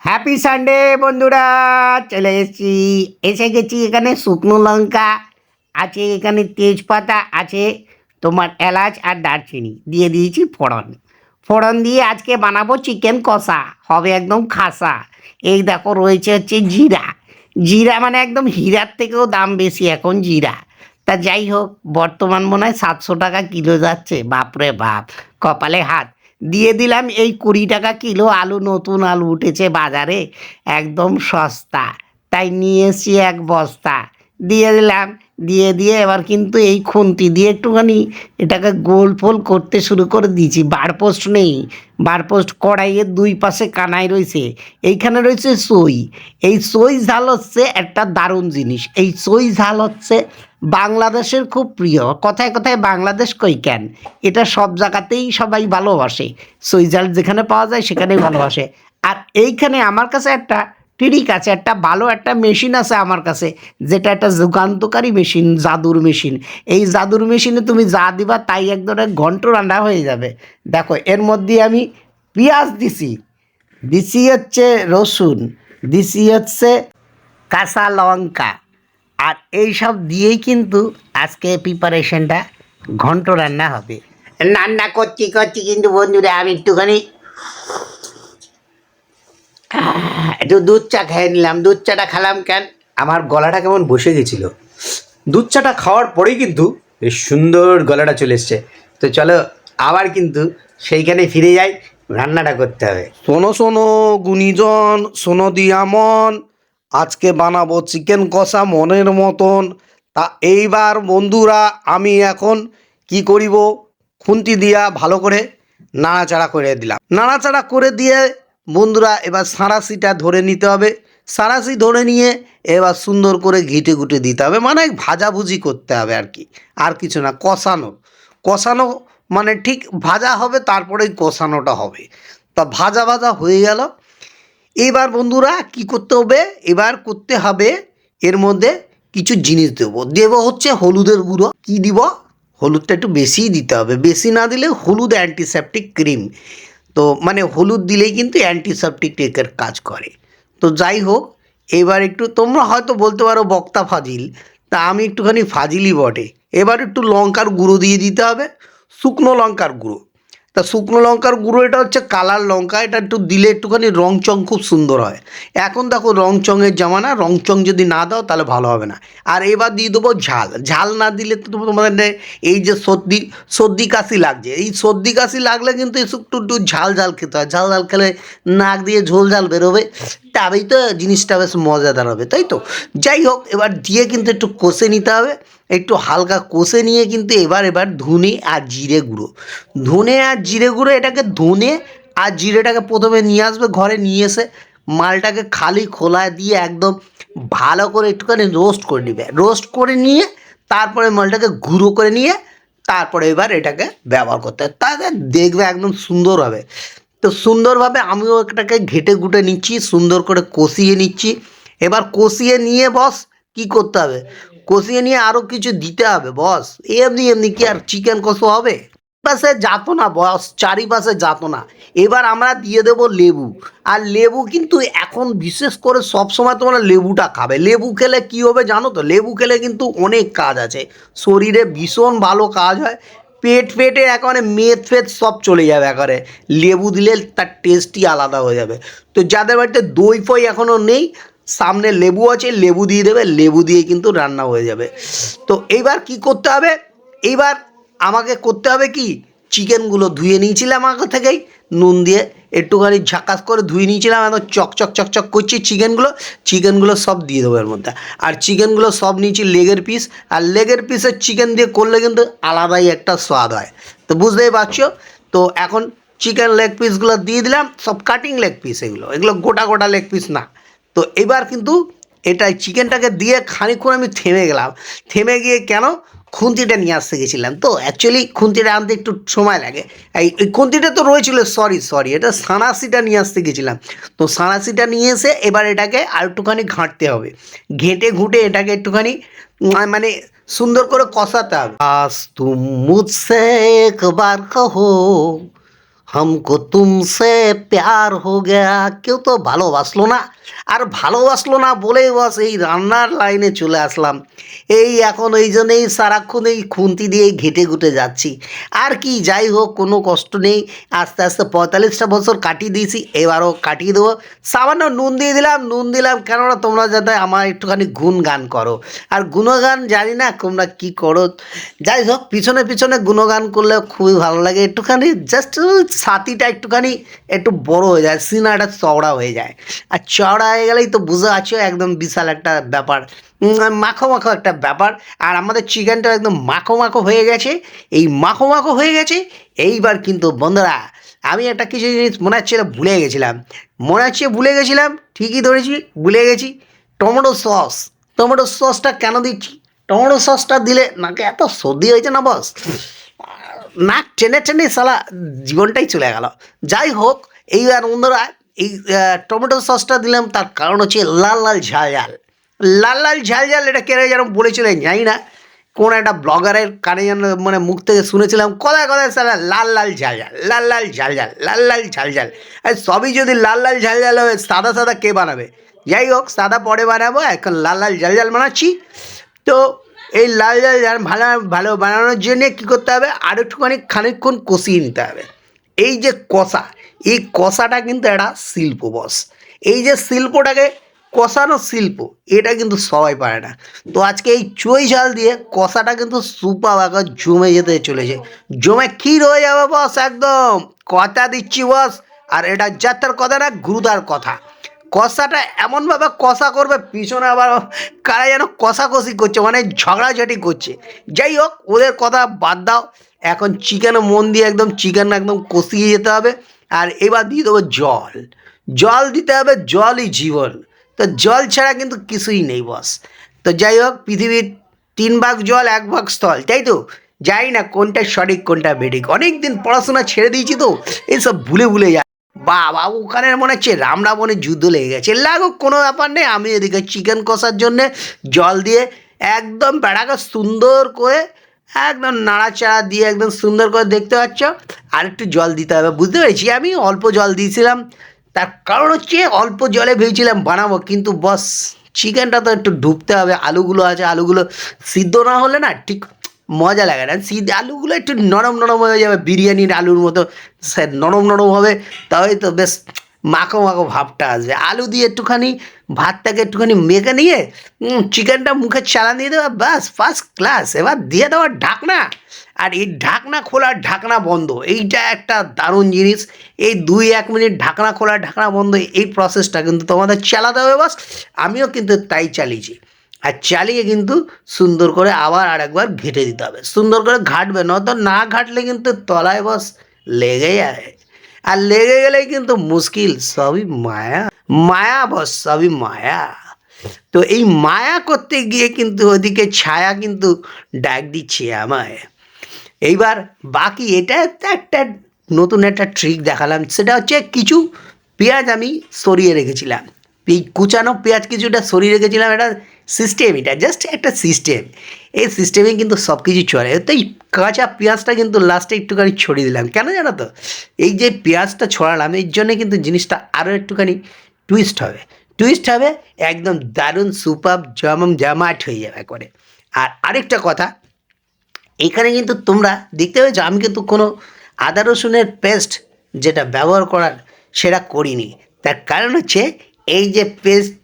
Happy Sunday বন্ধুরা। চলে এসেছি। এসে গেছি এখানে শুকনো লঙ্কা, আছে এখানে তেজপাতা, আছে তোমার এলাচ আর দারচিনি। দিয়ে দিয়েছি ফোড়ন। ফোড়ন দিয়ে আজকে বানাবো চিকেন কষা। হবে একদম খাসা। এই দেখো, রয়েছে হচ্ছে জিরা। জিরা মানে একদম হীরার থেকেও দাম বেশি এখন জিরা। তা যাই হোক, বর্তমান মনে হয় সাতশো টাকা কিলো যাচ্ছে। বাপরে বাপ, কপালে হাত। দিয়ে দিলাম এই কুড়ি টাকা কিলো আলু, নতুন আলু উঠেছে বাজারে, একদম সস্তা। তাই নিয়ে এসছি এক বস্তা। দিয়ে দিলাম, দিয়ে দিয়ে এবার কিন্তু এই খুন্তি দিয়ে একটুখানি এটাকে গোল ফোল করতে শুরু করে দিয়েছি। বারপোস্ট নেই বারপোস্ট কড়াইয়ের দুই পাশে কানাই রয়েছে, এইখানে রয়েছে সই। এই সই ঝাল হচ্ছে একটা দারুণ জিনিস। এই সই ঝাল হচ্ছে বাংলাদেশের খুব প্রিয়। কথায় কথায় বাংলাদেশ কই কেন? এটা সব জায়গাতেই সবাই ভালোবাসে। সই ঝাল যেখানে পাওয়া যায় সেখানেই ভালোবাসে। আর এইখানে আমার কাছে একটা ট্রিক আছে, একটা ভালো একটা মেশিন আছে আমার কাছে, যেটা একটা যুগান্তকারী মেশিন, জাদুর মেশিন। এই জাদুর মেশিনে তুমি যা দিবা তাই এক ধরনের ঘন্ট রান্না হয়ে যাবে। দেখো, এর মধ্যে আমি পেঁয়াজ দিছি। দিছি হচ্ছে রসুন। দিছি হচ্ছে কাঁচা লঙ্কা। আর এই সব দিয়েই কিন্তু আজকে প্রিপারেশনটা ঘন্ট রান্না হবে। রান্না করছি করছি কিন্তু বন্ধুরা আমি একটুখানি একটু দুধ চা খেয়ে নিলাম। দুধ চাটা খেলাম কেন? আমার গলাটা কেমন বসে গেছিল। দুধ চাটা খাওয়ার পরেই কিন্তু বেশ সুন্দর গলাটা চলে এসছে। তো চলো আবার কিন্তু সেইখানে ফিরে যাই রান্নাটা করতে হবে। শোনো শোনো গুণীজন শোনো দিয়ামন আজকে বানাবো চিকেন কষা মনের মতন। তা এইবার বন্ধুরা, আমি এখন কি করিব? খুন্তি দিয়া ভালো করে নাড়াচাড়া করে দিলাম। নাড়াচাড়া করে দিয়ে বন্ধুরা, এবার সাঁড়াশিটা ধরে নিতে হবে। সাঁড়াশি ধরে নিয়ে এবার সুন্দর করে ঘিটে ঘুটে দিতে হবে। মানে ভাজাভুজি করতে হবে আর কি। আর কিছু না, কষানো। কষানো মানে ঠিক ভাজা হবে, তারপরেই কষানোটা হবে। তা ভাজা ভাজা হয়ে গেল। এবার বন্ধুরা কি করতে হবে? এবার করতে হবে এর মধ্যে কিছু জিনিস দেবো। দেবো হচ্ছে হলুদের গুঁড়ো। কি দিব? হলুদটা একটু বেশিই দিতে হবে। বেশি না দিলে হলুদ অ্যান্টিসেপটিক ক্রিম তো মানে হলুদ দিলেই কিন্তু অ্যান্টিসেপটিক টেকের কাজ করে। তো যাই হোক, এবার একটু তোমরা হয়তো বলতে পারো বক্তা ফাজিল। তা আমি একটুখানি ফাজিলই বটে। এবার একটু লঙ্কার গুঁড়ো দিয়ে দিতে হবে। শুকনো লঙ্কার গুঁড়ো। তা শুকনো লঙ্কার গুঁড়ো, এটা হচ্ছে কালার লঙ্কা, এটা একটু দিলে একটুখানি রং চং খুব সুন্দর হয়। এখন দেখো রং চঙের জামানা রং চং যদি না দাও তাহলে ভালো হবে না। আর এবার দিয়ে দেবো ঝাল। ঝাল না দিলে তো তোমাদের এই যে সর্দি সর্দি কাশি লাগছে। এই সর্দি কাশি লাগলে কিন্তু একটু একটু ঝাল ঝাল খেতে হয়। ঝাল ঝাল খেলে নাক দিয়ে ঝোল ঝাল বেরোবে। তবেই তো জিনিসটা বেশ মজাদার হবে, তাই তো? যাই হোক, এবার দিয়ে কিন্তু একটু কষে নিতে হবে। একটু হালকা কষে নিয়ে কিন্তু এবার এবার ধনে আর জিরে গুঁড়ো। ধনে আর জিরে গুঁড়ো, এটাকে ধনে আর জিরেটাকে প্রথমে নিয়ে আসবে, ঘরে নিয়ে এসে মালটাকে খালি খোলায় দিয়ে একদম ভালো করে একটুখানি রোস্ট করে নেবে। রোস্ট করে নিয়ে তারপরে মালটাকে গুঁড়ো করে নিয়ে তারপরে এবার এটাকে ব্যবহার করতে হবে। তাহলে দেখবে একদম সুন্দর হবে। তো সুন্দরভাবে আমিও এটাকে ঘেটে ঘুটে নিচ্ছি, সুন্দর করে কষিয়ে নিচ্ছি। এবার কষিয়ে নিয়ে বস, কি করতে হবে? কষিয়ে নিয়ে আরও কিছু দিতে হবে বস এমনি এমনি কি আর চিকেন কষো হবে? পাশে যাতো না বস চারিপাশে যাতো না। এবার আমরা দিয়ে দেবো লেবু। আর লেবু কিন্তু এখন বিশেষ করে সব সময় তোমরা লেবুটা খাবে। লেবু খেলে কি হবে জানো তো? লেবু খেলে কিন্তু অনেক কাজ আছে। শরীরে ভীষণ ভালো কাজ হয়। পেট ফেটে একেবারে মেদ ফেদ সব চলে যাবে একেবারে। লেবু দিলে তার টেস্টই আলাদা হয়ে যাবে। তো যাদের বাড়িতে দই ফই এখনও নেই সামনে লেবু আছে, লেবু দিয়ে দেবে, লেবু দিয়ে কিন্তু রান্না হয়ে যাবে। তো এইবার কি করতে হবে? এইবার আমাকে করতে হবে কি? চিকেনগুলো ধুয়ে নিয়েছিলাম আগে থেকেই, নুন দিয়ে একটুখানি ঝাকাস করে ধুয়ে নিয়েছিলাম, একদম চকচক চকচক করছি চিকেনগুলো চিকেনগুলো সব দিয়ে দেবো এর মধ্যে। আর চিকেনগুলো সব নিয়েছি লেগের পিস, আর লেগের পিসের চিকেন দিয়ে করলে কিন্তু আলাদাই একটা স্বাদ হয়। তো বুঝতেই পারছ? তো এখন চিকেন লেগ পিসগুলো দিয়ে দিলাম, সব কাটিং লেগ পিস এগুলো এগুলো গোটা গোটা লেগ পিস না। তো এবার কিন্তু এটাই চিকেনটাকে দিয়ে খানিকক্ষণ আমি থেমে গেলাম। থেমে গিয়ে কেন? খুন্তিটা নিয়ে আসতে গেছিলাম। তো অ্যাকচুয়ালি খুন্তিটা আনতে একটু সময় লাগে। এই খুন্তিটা তো রয়েছিল সরি সরি এটা সানাসিটা নিয়ে আসতে গেছিলাম। তো সানাসিটা নিয়ে এসে এবার এটাকে আর একটুখানি ঘাঁটতে হবে। ঘেঁটে ঘুঁটে এটাকে একটুখানি মানে সুন্দর করে কষাতে হবে। আজ তুম মুঝসে একবার কহো হামকো তুমসে প্যার হো গয়া কেউ তো ভালোবাসলো না আর ভালোবাসলো না বলেই বস এই রান্নার লাইনে চলে আসলাম। এই এখন এই জন্যই সারাক্ষণ এই খুন্তি দিয়ে ঘেটে ঘুটে যাচ্ছি। আর কি, যাই হোক, কোনো কষ্ট নেই। আস্তে আস্তে পঁয়তাল্লিশটা বছর কাটিয়ে দিয়েছি, এবারও কাটিয়ে দেবো। সামান্য নুন দিয়ে দিলাম, নুন দিলাম, কেননা তোমরা যাতে আমার একটুখানি গুণ গান করো। আর গুণগান জানি না তোমরা কি করো। যাই হোক, পিছনে পিছনে গুণগান করলে খুবই ভালো লাগে। একটুখানি জাস্ট ছাতিটা একটুখানি একটু বড় হয়ে যায়, সিনাটা চওড়া হয়ে যায়। আর চওড়া হয়ে গেলেই তো বুঝে আছো একদম বিশাল একটা ব্যাপার। মাখো মাখো একটা ব্যাপার। আর আমাদের চিকেনটা একদম মাখো মাখো হয়ে গেছে। এই মাখো মাখো হয়ে গেছে, এইবার কিন্তু বন্ধুরা, আমি একটা কিছু জিনিস মনে হচ্ছে ভুলে গেছিলাম। মনে হচ্ছে ভুলে গেছিলাম, ঠিকই ধরেছি, ভুলে গেছি। টমেটো সস, টমেটো সসটা কেন দিচ্ছি? টমেটো সসটা দিলে নাকি এত সর্দি হয়েছে না বস? নাক টেনে টেনে সালা জীবনটাই চলে গেল। যাই হোক, এইবার বন্ধুরা, এই টমেটো সসটা দিলাম, তার কারণ হচ্ছে লাল লাল ঝাল ঝাল। লাল লাল ঝাল ঝাল, এটা কেন যেন বলেছিলেন জানি না। কোন একটা ব্লগারের কানে যেন মানে মুখ থেকে শুনেছিলাম কথায় কথায় সালা লাল লাল ঝাল ঝাল, লাল লাল ঝাল ঝাল, লাল লাল ঝাল ঝাল। আর সবই যদি লাল লাল ঝাল ঝাল হবে, সাদা সাদা কে বানাবে? যাই হোক, সাদা পরে বানাবো, এখন লাল লাল ঝাল ঝাল বানাচ্ছি। তো এই লাল লাল ঝাল ভালো ভালো বানানোর জন্য কী করতে হবে? আর একটুখানি খানিকক্ষণ কষিয়ে নিতে হবে। এই যে কষা, এই কষাটা কিন্তু একটা শিল্প, বস। এই যে শিল্পটাকে কষানো শিল্প, এটা কিন্তু সবাই পারে না। তো আজকে এই চই ঝাল দিয়ে কষাটা কিন্তু সুপা বাগা জমে যেতে চলেছে। জমে ক্ষীর হয়ে যাবে, বস, একদম। কথা দিচ্ছি, বস। আর এটা যাত্রার কথা না, গুরুদার কথা। কষাটা এমনভাবে কষা করবে, পিছনে আবার কারা যেন কষাকষি করছে মানে ঝগড়াঝাটি করছে। যাই হোক, ওদের কথা বাদ দাও। এখন চিকেনে মন দিয়ে একদম চিকেন একদম কষিয়ে যেতে হবে। আর এবার দিয়ে দেবো জল। জল দিতে হবে জলই জীবন। তো জল ছাড়া কিন্তু কিছুই নেই বস তো যাই হোক, পৃথিবীর তিন ভাগ জল, এক ভাগ স্থল, তাই তো? যাই না কোনটা সঠিক, কোনটা বেঠিক। অনেক দিন পড়াশোনা ছেড়ে দিয়েছি তো এইসব ভুলে ভুলে যায় বাবা, ওখানে মনে হচ্ছে রাম রাবণের যুদ্ধ লেগে গেছে। লাগুক, কোনো ব্যাপার নেই, আমি এদিকে চিকেন কষার জন্যে জল দিয়ে একদম বেড়াকে সুন্দর করে, একদম নাড়াচাড়া দিয়ে একদম সুন্দর করে দেখতে পাচ্ছ। আর একটু জল দিতে হবে, বুঝতে পেরেছি? আমি অল্প জল দিয়েছিলাম, তার কারণ হচ্ছে অল্প জলে ভেবেছিলাম বানাবো, কিন্তু বস চিকেনটা তো একটু ডুবতে হবে, আলুগুলো আছে, আলুগুলো সিদ্ধ না হলে না ঠিক মজা লাগে না। সিদ্ধ আলুগুলো একটু নরম নরম হয়ে যাবে, বিরিয়ানির আলুর মতো নরম নরম হবে তবে তো বেশ মাখো মাখো ভাবটা আসবে। আলু দিয়ে একটুখানি, ভাতটাকে একটুখানি মেখে নিয়ে চিকেনটা মুখে চালা দিয়ে দেওয়া ব্যাস ফার্স্ট ক্লাস এবার দিয়ে দেওয়া ঢাকনা, আর এই ঢাকনা খোলা ঢাকনা বন্ধ। এইটা একটা দারুণ জিনিস। এই দুই এক মিনিট ঢাকনা খোলা ঢাকনা বন্ধ, এই প্রসেসটা কিন্তু তোমাদের চালাতে হবে, বাস। আমিও কিন্তু তাই চালিয়েছি। আর চালিয়ে কিন্তু সুন্দর করে আবার আরেকবার ঘেটে দিতে হবে। সুন্দর করে ঘাটবে, নয়তো না ঘাটলে কিন্তু তলায় বস লেগে যায় আর লেগে গেলেই কিন্তু মুশকিল, সবই মায়া। মায়া বস, সবই মায়া। তো এই মায়া করতে গিয়ে কিন্তু ওদিকে ছায়া কিন্তু ডাক দিচ্ছে আমায়। এইবার বাকি এটা একটা নতুন একটা ট্রিক দেখালাম, সেটা হচ্ছে কিছু পেঁয়াজ আমি সরিয়ে রেখেছিলাম। এই কুচানো পেঁয়াজ কিছুটা সরিয়ে রেখেছিলাম, এটা সিস্টেম এটা জাস্ট একটা সিস্টেম এই সিস্টেমে কিন্তু সব কিছু চলে। তো এই কাঁচা পেঁয়াজটা কিন্তু লাস্টে একটুখানি ছড়িয়ে দিলাম। কেন জানো তো? এই যে পেঁয়াজটা ছড়ালাম, এর জন্য কিন্তু জিনিসটা আরও একটুখানি টুইস্ট হবে। টুইস্ট হবে, একদম দারুণ সুপার জমম জামাট হয়ে যাবে করে আর আরেকটা কথা, এখানে কিন্তু তোমরা দেখতে পেয়েছ, আমি কিন্তু কোনো আদা রসুনের পেস্ট যেটা ব্যবহার করার সেটা করিনি। তার কারণ হচ্ছে, এই যে পেস্ট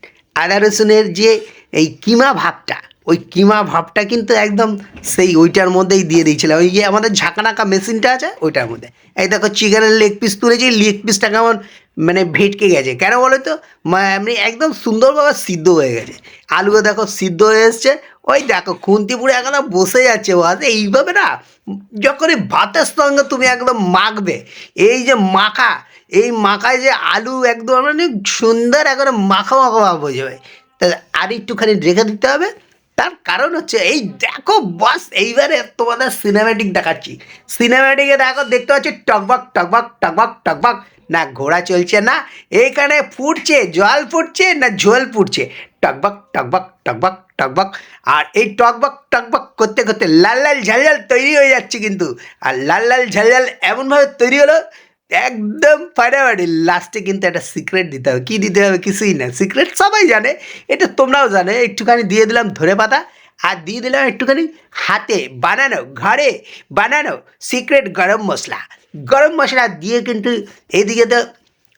আদা রসুনের যে এই কিমা ভাবটা, ওই কিমা ভাবটা কিন্তু একদম সেই ওইটার মধ্যেই দিয়ে দিয়েছিলাম ওই যে আমাদের ঝাঁকানাকা মেশিনটা আছে, ওইটার মধ্যে। এই দেখো চিকেনের লেগ পিস তুলেছি লেগ পিসটা কেমন মানে ভেটকে গেছে। কেন বলো তো? এমনি একদম সুন্দরভাবে সিদ্ধ হয়ে গেছে। আলুও দেখো সিদ্ধ হয়ে এসছে। ওই দেখো, খুন্তি পুরো এখন বসে যাচ্ছে ও বাস। এইভাবে না, যখনই ভাতের সঙ্গে তুমি একদম মাখবে, এই যে মাখা, এই মাখায় যে আলু একদম মানে সুন্দর একবারে মাখা মাখা ভাব হয়ে যাবে। তা আর একটুখানি রেখে দিতে হবে। তার কারণ হচ্ছে, এই দেখো বাস এইবারে তোমাদের সিনেম্যাটিক দেখাচ্ছি। সিনেম্যাটিকে দেখো, দেখতে পাচ্ছি টকবক টকবক টকবক টকবক না, ঘোড়া চলছে না এইখানে ফুটছে, জল ফুটছে, না ঝোল ফুটছে। টকবক টকবক টকবক টকবক আর এই টকবক টকবক করতে করতে লাল লাল ঝালঝাল তৈরি হয়ে যাচ্ছে কিন্তু। আর লাল লাল ঝালঝাল এমনভাবে তৈরি হলো একদম ফাটাফাটি লাস্টে কিন্তু একটা সিক্রেট দিতে হবে। কী দিতে হবে কিছুই না। সিক্রেট সবাই জানে। এটা তোমরাও জানে। একটুখানি দিয়ে দিলাম ধরে পাতা আর দিয়ে দিলাম একটুখানি হাতে। বানানো, ঘরে বানানো সিক্রেট গরম মশলা। গরম মশলা দিয়ে কিন্তু এদিকে তো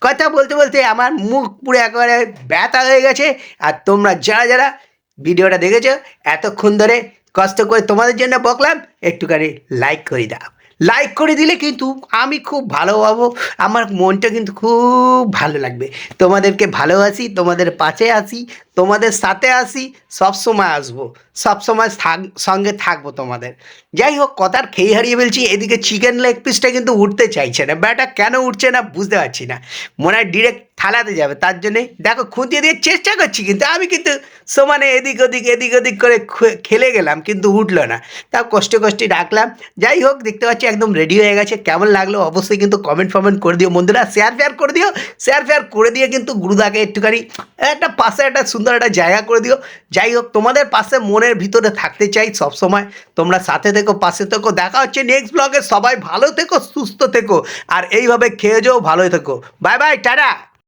কথা বলতে বলতে আমার মুখ পুরো একেবারে ব্যথা হয়ে গেছে। আর তোমরা যারা যারা ভিডিওটা দেখেছ, এতক্ষণ ধরে কষ্ট করে তোমাদের জন্য বকলাম, একটুখানি লাইক করে দাও। লাইক করে দিলে কিন্তু আমি খুব ভালো পাবো আমার মনটা কিন্তু খুব ভালো লাগবে। তোমাদেরকে ভালোবাসি, তোমাদের পাশে আসি তোমাদের সাথে আসি, সব সময় আসব, সব সময় থাক, সঙ্গে থাকব তোমাদের। যাই হোক, কথার খেয়ে হারিয়ে ফেলছি, এদিকে চিকেন লেগ পিসটা কিন্তু উঠতে চাইছে না। ব্যাটা কেন উঠছে না বুঝতে পারছি না। মনে হয় ডিরেক্ট থালাতে যাবে, তার জন্যে দেখো খুঁটিয়ে দিয়ে চেষ্টা করছি, কিন্তু আমি কিন্তু সমানে এদিক ওদিক এদিক ওদিক করে খেলে গেলাম, কিন্তু উঠল না। তাও কষ্টে কষ্টে ডাকলাম। যাই হোক, দেখতে পাচ্ছি একদম রেডি হয়ে গেছে। কেমন লাগল অবশ্যই কিন্তু কমেন্ট ফমেন্ট করে দিও। বন্ধুরা শেয়ার ফেয়ার করে দিও। শেয়ার ফেয়ার করে দিয়ে কিন্তু গুরুদাকে একটুখানি, একটা পাশে একটা সুন্দর একটা জায়গা করে দিও। যাই হোক, তোমাদের পাশে মনের ভিতরে থাকতে চাই সব সময় তোমরা সাথে থেকো, পাশে থেকো। দেখা হচ্ছে নেক্সট ব্লগে সবাই ভালো থেকো, সুস্থ থেকো। আর এইভাবে খেয়ে যাও, ভালোই থেকো। Bye bye tata!